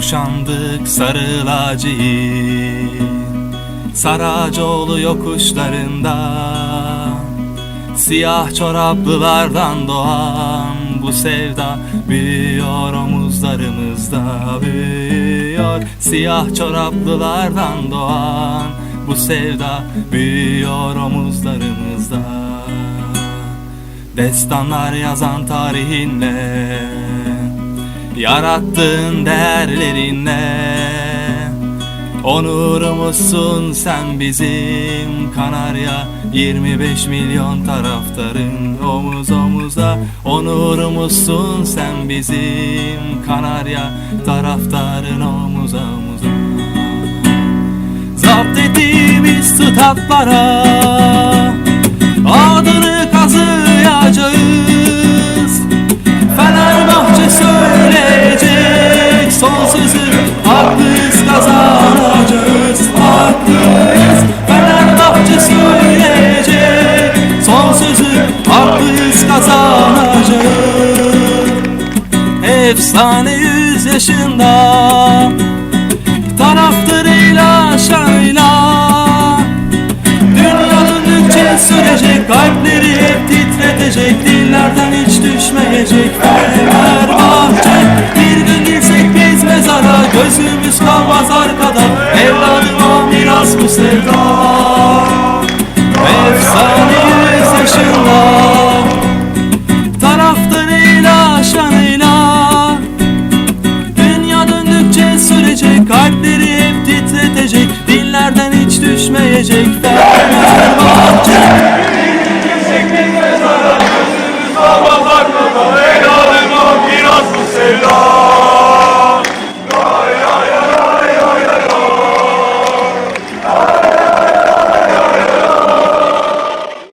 Kuşandık sarı Saracoğlu yokuşlarında Siyah çoraplılardan doğan bu sevda Büyüyor omuzlarımızda büyüyor. Siyah çoraplılardan doğan bu sevda Büyüyor omuzlarımızda. Destanlar yazan tarihinle Yarattığın değerlerinle Onurumuzsun sen bizim Kanarya? 25 milyon taraftarın omuz omuza. Onurumuzsun sen bizim Kanarya? Taraftarın omuz omuza. Zapt ettiğimiz statlara Efsane yüz yaşında Taraftarıyla şanıyla Dünya döndükçe sürecek Kalpleri hep titretecek Dillerden hiç düşmeyecek düşmeyecek Fenerbahçe